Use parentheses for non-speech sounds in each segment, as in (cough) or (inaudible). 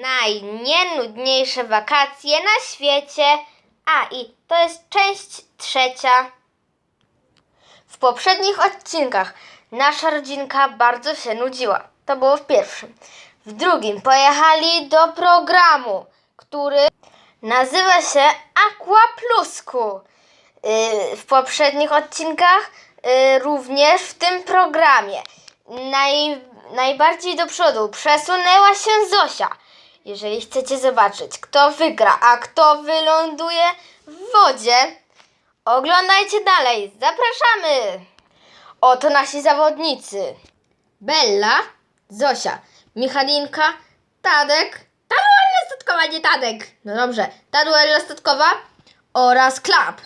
najnienudniejsze wakacje na świecie. A i to jest część trzecia. W poprzednich odcinkach nasza rodzinka bardzo się nudziła. To było w pierwszym. W drugim pojechali do programu, który nazywa się Aqua Plusku. Yy, W poprzednich odcinkach yy, również w tym programie naj, najbardziej do przodu przesunęła się Zosia. Jeżeli chcecie zobaczyć, kto wygra, a kto wyląduje w wodzie, oglądajcie dalej. Zapraszamy! Oto nasi zawodnicy. Bella, Zosia, Michalinka, Tadek, Taduella Statkowa, nie Tadek. No dobrze, Taduella Statkowa oraz Klap.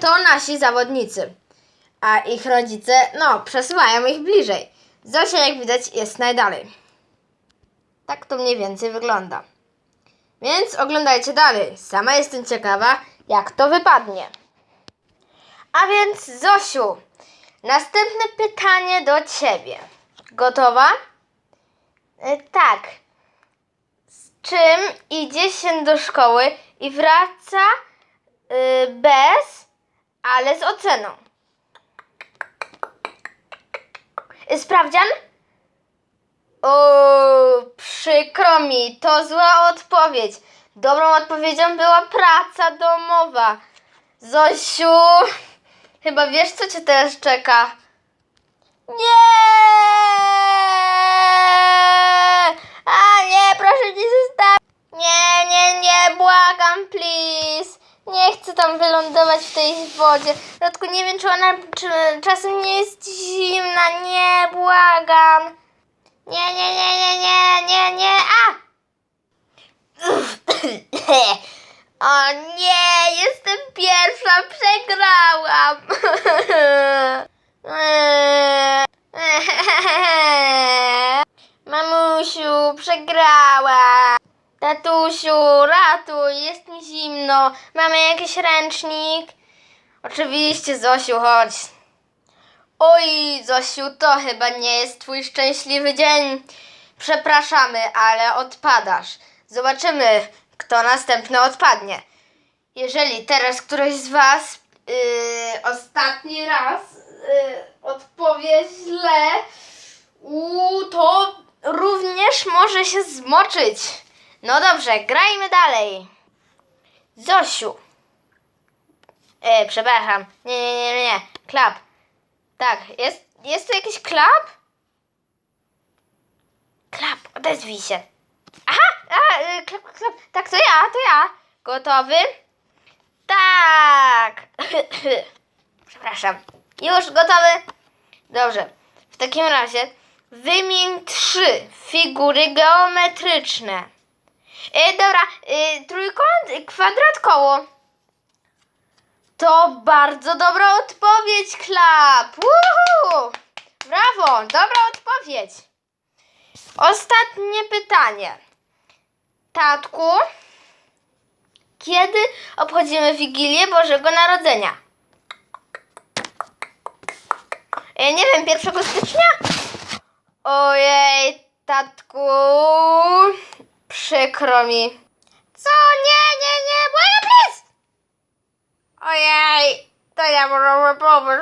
To nasi zawodnicy. A ich rodzice, no, przesuwają ich bliżej. Zosia, jak widać, jest najdalej. Tak to mniej więcej wygląda. Więc oglądajcie dalej. Sama jestem ciekawa, jak to wypadnie. A więc, Zosiu, następne pytanie do ciebie. Gotowa? E, tak. Z czym idzie się do szkoły i wraca y, bez, ale z oceną? Y, Sprawdzian? O, przykro mi, to zła odpowiedź. Dobrą odpowiedzią była praca domowa. Zosiu, chyba wiesz, co cię teraz czeka. Nie! A nie, proszę nie zostaw. Nie, nie, nie, błagam, please. Nie chcę tam wylądować w tej wodzie. W nie wiem, czy ona czy czasem nie jest zimna. Nie, błagam. Nie, nie, nie, nie, nie, nie, nie. A! (clears throat) O nie, jestem pierwsza, przegrałam. (laughs) Mamusiu, przegrała. Tatusiu, ratuj, jest mi zimno. Mamy jakiś ręcznik? Oczywiście, Zosiu, chodź. Oj, Zosiu, to chyba nie jest twój szczęśliwy dzień. Przepraszamy, ale odpadasz. Zobaczymy, kto następny odpadnie. Jeżeli teraz któryś z was yy, ostatni raz yy, odpowie źle, u, to również może się zmoczyć. No dobrze, grajmy dalej. Zosiu. E, przepraszam. Nie, nie, nie, nie. Klap. Tak, jest, jest tu jakiś klap? Klap, odezwij się. Aha, a, y, klap, klap. Tak, to ja, to ja. Gotowy? Tak. (coughs) Przepraszam. Już gotowy? Dobrze. W takim razie wymień trzy figury geometryczne. E, dobra, y, trójkąt, kwadrat, koło. To bardzo dobra odpowiedź, Klap. Woohoo! Brawo, dobra odpowiedź. Ostatnie pytanie. Tatku, kiedy obchodzimy Wigilię Bożego Narodzenia? Ja nie wiem, 1 stycznia? Ojej, tatku, przykro mi. Co? Nie! Ojej, to ja może pomóc.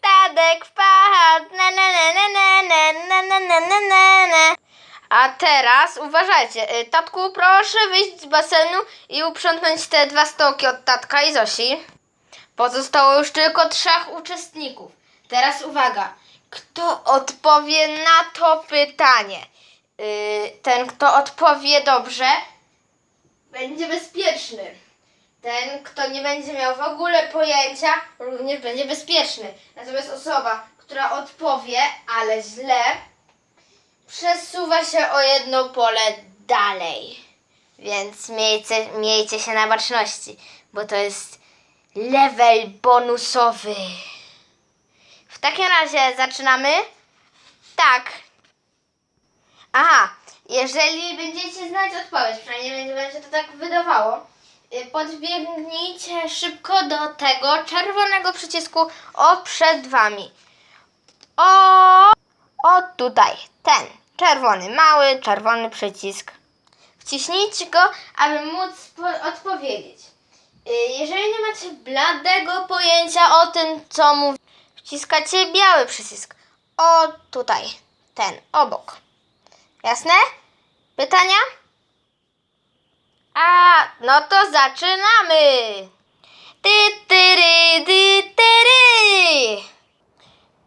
Tadek wpadł. Na, na, na, na, na, na, na, na, na, na, na. A teraz uważajcie, Y, tatku, proszę wyjść z basenu i uprzątnąć te dwa stołki od tatka i Zosi. Pozostało już tylko trzech uczestników. Teraz uwaga, kto odpowie na to pytanie? Yy, ten, kto odpowie dobrze, będzie bezpieczny. Ten, kto nie będzie miał w ogóle pojęcia, również będzie bezpieczny. Natomiast osoba, która odpowie, ale źle, przesuwa się o jedno pole dalej. Więc miejcie, miejcie się na baczności, bo to jest level bonusowy. W takim razie zaczynamy. Tak. Aha, jeżeli będziecie znać odpowiedź, przynajmniej będzie wam się to tak wydawało, y, podbiegnijcie szybko do tego czerwonego przycisku o przed wami. O tutaj, ten czerwony, mały czerwony przycisk. Wciśnijcie go, aby móc po- odpowiedzieć. Y, Jeżeli nie macie bladego pojęcia o tym, co mówi, wciskacie biały przycisk. O, tutaj, ten, obok. Jasne? Pytania? A, no to zaczynamy! Ty, tyry, tyry!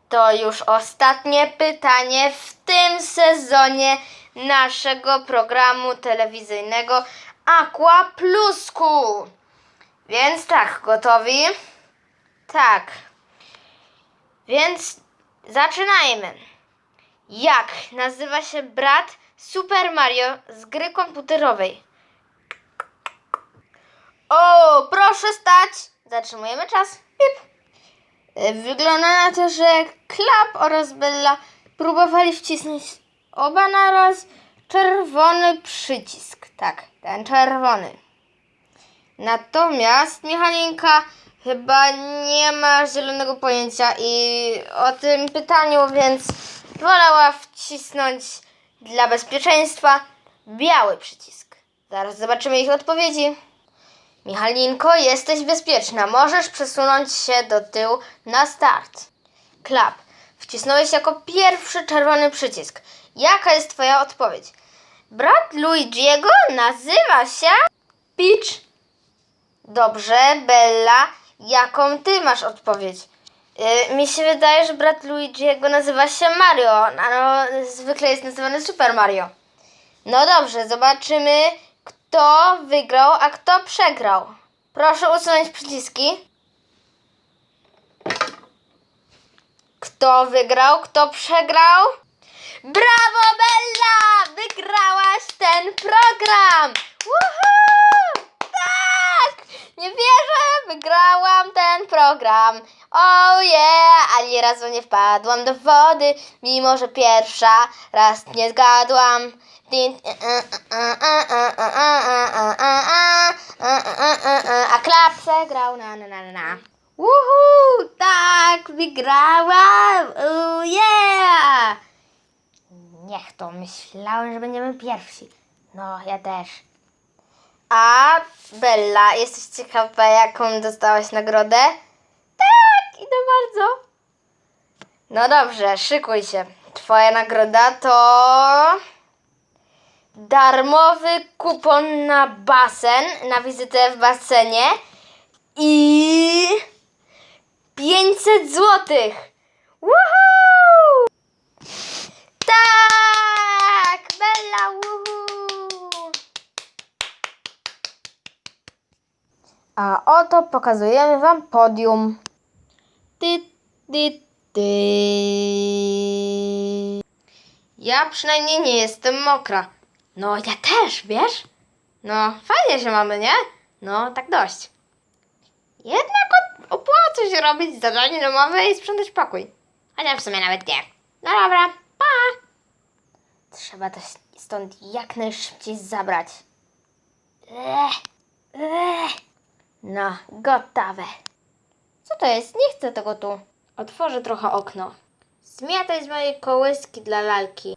To już ostatnie pytanie w tym sezonie naszego programu telewizyjnego Aqua Plusku. Więc tak, gotowi? Tak. Więc zaczynajmy. Jak nazywa się brat Super Mario z gry komputerowej? O, proszę stać! Zatrzymujemy czas. Pip. E, Wygląda na to, że Klap oraz Bella próbowali wcisnąć oba naraz czerwony przycisk. Tak, ten czerwony. Natomiast Michalinka chyba nie ma zielonego pojęcia i o tym pytaniu, więc wolała wcisnąć dla bezpieczeństwa biały przycisk. Zaraz zobaczymy ich odpowiedzi. Michalinko, jesteś bezpieczna. Możesz przesunąć się do tyłu na start. Klap. Wcisnąłeś jako pierwszy czerwony przycisk. Jaka jest twoja odpowiedź? Brat Luigiego nazywa się Peach. Dobrze, Bella. Jaką ty masz odpowiedź? Yy, mi się wydaje, że brat Luigiego nazywa się Mario. a No, zwykle jest nazywany Super Mario. No dobrze, zobaczymy, kto wygrał, a kto przegrał. Proszę usunąć przyciski. Kto wygrał, kto przegrał? Brawo, Bella! Wygrałaś ten program! Woohoo! Tak! Nie wierzę, wygrałam ten program. Oh yeah! Ani razu nie wpadłam do wody, mimo że pierwsza raz nie zgadłam. A klap przegrał, na na na na. Woohoo! Tak, wygrałam! Oh yeah! Niech to, myślałem, że będziemy pierwsi. No, ja też. A Bella, jesteś ciekawa, jaką dostałaś nagrodę? Tak, i to bardzo. No dobrze, szykuj się. Twoja nagroda to darmowy kupon na basen, na wizytę w basenie i 500 złotych. Woohoo! Tak! Bella, woohoo! A oto pokazujemy Wam podium. Ty, ty, ty. Ja przynajmniej nie jestem mokra. No, ja też, wiesz? No, fajnie się mamy, nie? No, tak dość. Jednak op- opłaca się robić zadanie domowe i sprzątać pokój. Chociaż w sumie nawet nie. No dobra, pa! Trzeba to stąd jak najszybciej zabrać. Ech, ech. No, gotowe. Co to jest? Nie chcę tego tu. Otworzę trochę okno. Zmiataj z mojej kołyski dla lalki.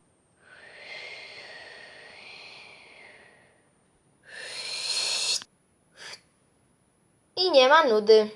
I nie ma nudy.